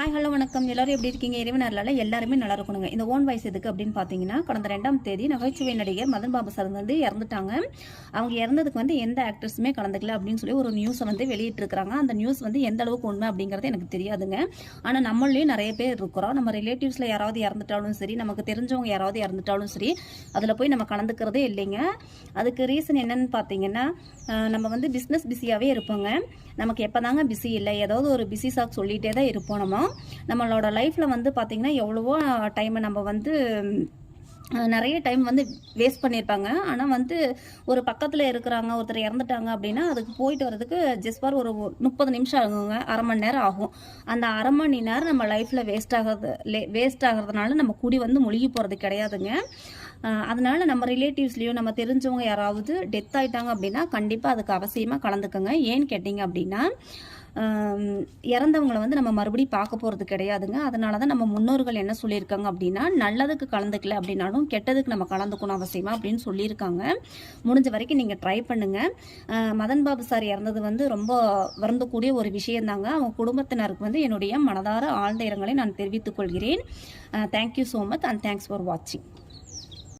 Hi hello வணக்கம். எல்லாரும் எப்படி இருக்கீங்க? இறைவனர்லால எல்லாருமே நல்லா இருக்கணுங்க. இந்த ஓன் வயசு எதுக்கு அப்படின்னு பார்த்தீங்கன்னா கடந்த ரெண்டாம் தேதி நகைச்சுவை நடிகர் மதன் பாபு சார் வந்து இறந்துட்டாங்க. அவங்க இறந்ததுக்கு வந்து எந்த ஆக்டர்ஸுமே கலந்துக்கல அப்படின்னு சொல்லி ஒரு நியூஸை வந்து வெளியிட்டிருக்கிறாங்க. அந்த நியூஸ் வந்து எந்த அளவுக்கு உண்மை அப்படிங்கிறது எனக்கு தெரியாதுங்க. ஆனால் நம்மளையும் நிறைய பேர் இருக்கிறோம். நம்ம ரிலேட்டிவ்ஸில் யாராவது இறந்துட்டாலும் சரி நமக்கு தெரிஞ்சவங்க யாராவது இறந்துட்டாலும் சரி அதில் போய் நம்ம கலந்துக்கிறதே இல்லைங்க. அதுக்கு ரீசன் என்னன்னு பார்த்தீங்கன்னா நம்ம வந்து பிஸ்னஸ் பிஸியாகவே இருப்போங்க. நமக்கு எப்போ தாங்க பிஸி இல்லை? ஏதாவது ஒரு பிஸி சாக் சொல்லிகிட்டே தான் இருப்போம் நம்ம. நம்மளோட லைஃப்பில் வந்து பார்த்திங்கன்னா எவ்வளவோ டைமை நம்ம வந்து நிறைய டைம் வந்து வேஸ்ட் பண்ணியிருப்பாங்க ஆனால் வந்து ஒரு பக்கத்தில் இருக்கிறாங்க ஒருத்தர் இறந்துட்டாங்க அப்படின்னா அதுக்கு போயிட்டு வரதுக்கு ஜஸ்ட் ஃபார் ஒரு முப்பது நிமிஷம் ஆகுங்க. அரை மணி நேரம் ஆகும். அந்த அரை மணி நேரம் நம்ம லைஃப்பில் வேஸ்ட் ஆகிறது வேஸ்ட் ஆகிறதுனால நம்ம குடி வந்து முழுகி போகிறது கிடையாதுங்க. அதனால் நம்ம ரிலேட்டிவ்ஸ்லேயோ நம்ம தெரிஞ்சவங்க யாராவது டெத் ஆகிட்டாங்க அப்படின்னா கண்டிப்பாக அதுக்கு அவசியமாக கலந்துக்கோங்க. ஏன்னு கேட்டிங்க அப்படின்னா இறந்தவங்களை வந்து நம்ம மறுபடியும் பார்க்க போகிறது கிடையாதுங்க. அதனால தான் நம்ம முன்னோர்கள் என்ன சொல்லியிருக்காங்க அப்படின்னா நல்லதுக்கு கலந்துக்கல அப்படின்னாலும் கெட்டதுக்கு நம்ம கலந்துக்கணும் அவசியமாக அப்படின்னு சொல்லியிருக்காங்க. முடிஞ்ச வரைக்கும் நீங்கள் ட்ரை பண்ணுங்கள் மதன் பாபு சார் இறந்தது வந்து ரொம்ப வருந்தக்கூடிய ஒரு விஷயந்தாங்க. அவங்க குடும்பத்தினருக்கு வந்து என்னுடைய மனதார ஆழ்ந்த இரங்கலை நான் தெரிவித்துக் கொள்கிறேன். Thank you so much and thanks for வாட்சிங்